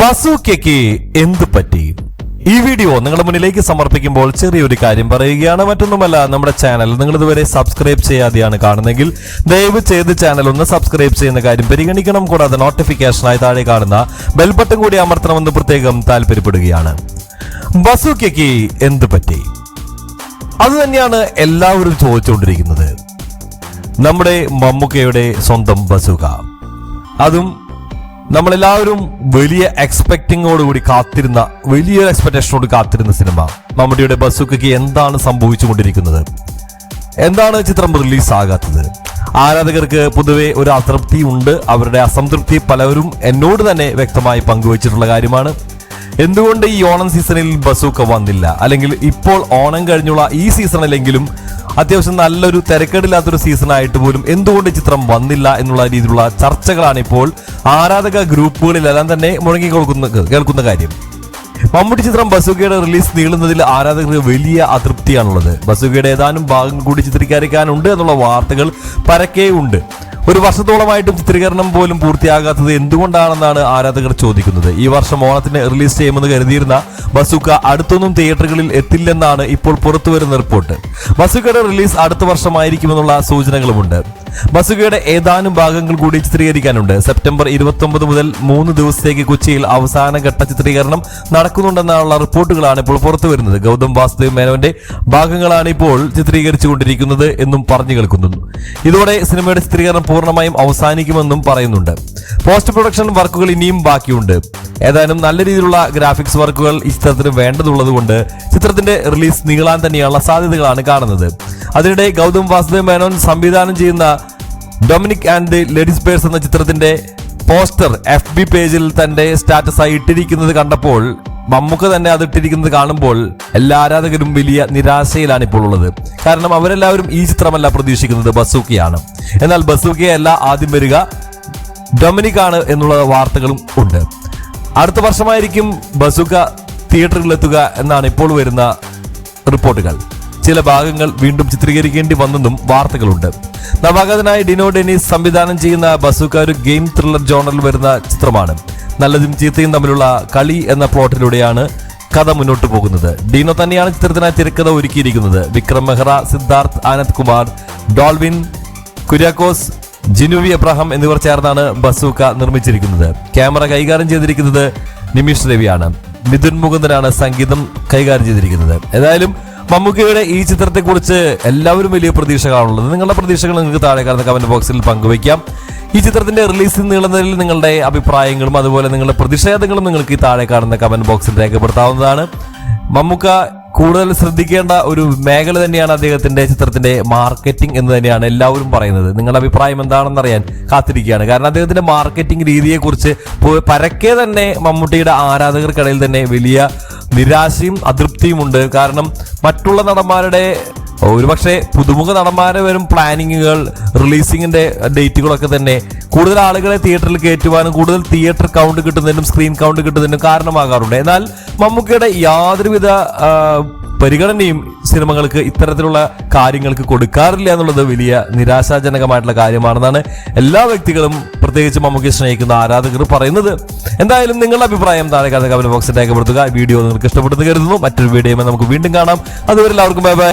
ബസൂക്കയ്ക്ക് എന്ത് പറ്റി? ഈ വീഡിയോ നിങ്ങളുടെ മുന്നിലേക്ക് സമർപ്പിക്കുമ്പോൾ ചെറിയൊരു കാര്യം പറയുകയാണ് മറ്റൊന്നുമല്ല നമ്മുടെ ചാനൽ നിങ്ങൾ ഇതുവരെ സബ്സ്ക്രൈബ് ചെയ്യാതെയാണ് കാണുന്നെങ്കിൽ ദയവ് ചെയ്ത് ചാനൽ ഒന്ന് സബ്സ്ക്രൈബ് ചെയ്യുന്ന കാര്യം പരിഗണിക്കണം. കൂടാതെ നോട്ടിഫിക്കേഷനായി താഴെ കാണുന്ന ബെൽബട്ടൺ കൂടി അമർത്തണമെന്ന് പ്രത്യേകം താല്പര്യപ്പെടുകയാണ്. ബസൂക്കയ്ക്ക് എന്ത് പറ്റി? അത് തന്നെയാണ് എല്ലാവരും ചോദിച്ചുകൊണ്ടിരിക്കുന്നത്. നമ്മുടെ മമ്മൂക്കയുടെ സ്വന്തം ബസൂക അതും നമ്മളെല്ലാവരും വലിയ എക്സ്പെക്ടിങ്ങോടുകൂടി കാത്തിരുന്ന വലിയൊരു എക്സ്പെക്ടേഷനോട് കാത്തിരുന്ന സിനിമ മമ്മൂട്ടിയുടെ ബസുക്കയ്ക്ക് എന്താണ് സംഭവിച്ചുകൊണ്ടിരിക്കുന്നത്? എന്താണ് ചിത്രം റിലീസ് ആകാത്തത്? ആരാധകർക്ക് പൊതുവെ ഒരു അതൃപ്തി ഉണ്ട് അവരുടെ അസംതൃപ്തി പലവരും എന്നോട് തന്നെ വ്യക്തമായി പങ്കുവച്ചിട്ടുള്ള കാര്യമാണ്. എന്തുകൊണ്ട് ഈ ഓണം സീസണിൽ ബസൂക്ക വന്നില്ല? അല്ലെങ്കിൽ ഇപ്പോൾ ഓണം കഴിഞ്ഞുള്ള ഈ സീസണിലെങ്കിലും അത്യാവശ്യം നല്ലൊരു തിരക്കേടില്ലാത്തൊരു സീസൺ ആയിട്ട് പോലും എന്തുകൊണ്ട് ചിത്രം വന്നില്ല എന്നുള്ള രീതിയിലുള്ള ചർച്ചകളാണ് ഇപ്പോൾ ആരാധക ഗ്രൂപ്പുകളിലെല്ലാം തന്നെ മുഴങ്ങി കൊടുക്കുന്ന കേൾക്കുന്ന കാര്യം. മമ്മൂട്ടി ചിത്രം ബസുകയുടെ റിലീസ് നീളുന്നതിൽ ആരാധകർക്ക് വലിയ അതൃപ്തിയാണുള്ളത്. ബസുകയുടെ ഏതാനും ഭാഗം കൂടി ചിത്രീകരിക്കാനുണ്ട് എന്നുള്ള വാർത്തകൾ പരക്കേ ഉണ്ട്. ഒരു വർഷത്തോളമായിട്ടും ചിത്രീകരണം പോലും പൂർത്തിയാകാത്തത് എന്തുകൊണ്ടാണെന്നാണ് ആരാധകർ ചോദിക്കുന്നത്. ഈ വർഷം ഓണത്തിന് റിലീസ് ചെയ്യുമെന്ന് കരുതിയിരുന്ന ബസുക്ക അടുത്തൊന്നും തിയേറ്ററുകളിൽ എത്തില്ലെന്നാണ് ഇപ്പോൾ പുറത്തുവരുന്ന റിപ്പോർട്ട്. ബസുക്കയുടെ റിലീസ് അടുത്ത വർഷമായിരിക്കുമെന്നുള്ള സൂചനകളുമുണ്ട്. ബസുകയുടെ ഏതാനും ഭാഗങ്ങൾ കൂടി ചിത്രീകരിക്കാനുണ്ട്. സെപ്റ്റംബർ ഇരുപത്തി മുതൽ മൂന്ന് ദിവസത്തേക്ക് കൊച്ചിയിൽ അവസാന ഘട്ട ചിത്രീകരണം നടക്കുന്നുണ്ടെന്നുള്ള റിപ്പോർട്ടുകളാണ് ഇപ്പോൾ പുറത്തു വരുന്നത് ഗൗതം വാസുദേവ് മേനോന്റെ ഭാഗങ്ങളാണ് ഇപ്പോൾ ചിത്രീകരിച്ചുകൊണ്ടിരിക്കുന്നത് എന്നും പറഞ്ഞു കേൾക്കുന്നു. ഇതോടെ സിനിമയുടെ ചിത്രീകരണം പൂർണമായും അവസാനിക്കുമെന്നും പറയുന്നുണ്ട്. പോസ്റ്റ് പ്രൊഡക്ഷൻ വർക്കുകൾ ഇനിയും ബാക്കിയുണ്ട്. ഏതായാലും നല്ല രീതിയിലുള്ള ഗ്രാഫിക്സ് വർക്കുകൾ ഈ ചിത്രത്തിന് വേണ്ടതുള്ളത് കൊണ്ട് ചിത്രത്തിന്റെ റിലീസ് നീളാൻ തന്നെയുള്ള സാധ്യതകളാണ് കാണുന്നത്. അതിനിടെ ഗൗതം വാസുദേവ് മേനോൻ സംവിധാനം ചെയ്യുന്ന Dominic and the ladies purse എന്ന ചിത്രത്തിന്റെ പോസ്റ്റർ എഫ് ബി പേജിൽ തന്റെ സ്റ്റാറ്റസായി ഇട്ടിരിക്കുന്നത് കണ്ടപ്പോൾ മമ്മൂക്ക തന്നെ അത് ഇട്ടിരിക്കുന്നത് കാണുമ്പോൾ എല്ലാ ആരാധകരും വലിയ നിരാശയിലാണ് ഇപ്പോൾ ഉള്ളത്. കാരണം അവരെല്ലാവരും ഈ ചിത്രമല്ല പ്രതീക്ഷിക്കുന്നത് ബസൂക്കിയാണ്. എന്നാൽ ബസൂക്കിയല്ല ആദ്യം വരിക ഡൊമിനിക് ആണ് എന്നുള്ള വാർത്തകളും ഉണ്ട്. അടുത്ത വർഷമായിരിക്കും ബസുക തിയേറ്ററിലെത്തുക എന്നാണ് ഇപ്പോൾ വരുന്ന റിപ്പോർട്ടുകൾ. ചില ഭാഗങ്ങൾ വീണ്ടും ചിത്രീകരിക്കേണ്ടി വന്നെന്നും വാർത്തകളുണ്ട്. നവാഗതനായ ഡിനോ ഡെനീസ് സംവിധാനം ചെയ്യുന്ന ബസൂക്ക ഒരു ഗെയിം ത്രില്ലർ ജോണറിൽ വരുന്ന ചിത്രമാണ്. നല്ലതും ചീത്തയും തമ്മിലുള്ള കളി എന്ന പ്ലോട്ടിലൂടെയാണ് കഥ മുന്നോട്ട് പോകുന്നത്. ഡീനോ തന്നെയാണ് ചിത്രത്തിനായി തിരക്കഥ ഒരുക്കിയിരിക്കുന്നത്. വിക്രം മെഹ്റ സിദ്ധാർത്ഥ് ആനന്ദ് കുമാർ ഡോൾവിൻ കുര്യാക്കോസ് ജിനുവി അബ്രഹാം എന്നിവർ ചേർന്നാണ് ബസൂക്ക നിർമ്മിച്ചിരിക്കുന്നത്. ക്യാമറ കൈകാര്യം ചെയ്തിരിക്കുന്നത് നിമിഷ് രവിയാണ്. മിഥുൻ മുകുന്ദനാണ് സംഗീതം കൈകാര്യം ചെയ്തിരിക്കുന്നത്. ഏതായാലും മമ്മൂക്കയുടെ ഈ ചിത്രത്തെക്കുറിച്ച് എല്ലാവരും വലിയ പ്രതീക്ഷകളാണുള്ളത്. നിങ്ങളുടെ പ്രതീക്ഷകൾ നിങ്ങൾക്ക് താഴെ കാണുന്ന കമന്റ് ബോക്സിൽ പങ്കുവയ്ക്കാം. ഈ ചിത്രത്തിന്റെ റിലീസ് നീളുന്നതിൽ നിങ്ങളുടെ അഭിപ്രായങ്ങളും അതുപോലെ നിങ്ങളുടെ പ്രതിഷേധങ്ങളും നിങ്ങൾക്ക് ഈ താഴെ കാണുന്ന കമന്റ് ബോക്സിൽ രേഖപ്പെടുത്താവുന്നതാണ്. മമ്മൂക്ക കൂടുതൽ ശ്രദ്ധിക്കേണ്ട ഒരു മേഖല തന്നെയാണ് അദ്ദേഹത്തിന്റെ ചിത്രത്തിന്റെ മാർക്കറ്റിംഗ് എന്ന് തന്നെയാണ് എല്ലാവരും പറയുന്നത്. നിങ്ങളുടെ അഭിപ്രായം എന്താണെന്ന് അറിയാൻ കാത്തിരിക്കുകയാണ്. കാരണം അദ്ദേഹത്തിന്റെ മാർക്കറ്റിംഗ് രീതിയെ കുറിച്ച് പരക്കെ തന്നെ മമ്മൂട്ടിയുടെ ആരാധകർക്കിടയിൽ തന്നെ വലിയ നിരാശയും അതൃപ്തിയും ഉണ്ട്. കാരണം മറ്റുള്ള നടന്മാരുടെ ഒരുപക്ഷെ പുതുമുഖ നടന്മാരെ വരും പ്ലാനിങ്ങുകൾ റിലീസിങ്ങിന്റെ ഡേറ്റുകളൊക്കെ തന്നെ കൂടുതൽ ആളുകളെ തിയേറ്ററിൽ കയറ്റുവാനും കൂടുതൽ തിയേറ്റർ കൗണ്ട് കിട്ടുന്നതിനും സ്ക്രീൻ കൗണ്ട് കിട്ടുന്നതിനും കാരണമാകാറുണ്ട്. എന്നാൽ മമ്മൂക്കയുടെ യാതൊരുവിധ പരിഗണനയും സിനിമകൾക്ക് ഇത്തരത്തിലുള്ള കാര്യങ്ങൾക്ക് കൊടുക്കാറില്ല എന്നുള്ളത് വലിയ നിരാശാജനകമായിട്ടുള്ള കാര്യമാണെന്നാണ് എല്ലാ വ്യക്തികളും പ്രത്യേകിച്ച് മമ്മൂക്കി സ്നേഹിക്കുന്ന ആരാധകർ പറയുന്നത്. എന്തായാലും നിങ്ങളുടെ അഭിപ്രായം താഴെ കഥ കമന്റ് ബോക്സിൽ രേഖപ്പെടുത്തുക. വീഡിയോ നിങ്ങൾക്ക് ഇഷ്ടപ്പെടുന്നു കരുതുന്നു. മറ്റൊരു വീഡിയോ നമുക്ക് വീണ്ടും കാണാം. അതുവരെ എല്ലാവർക്കും ബൈ ബൈ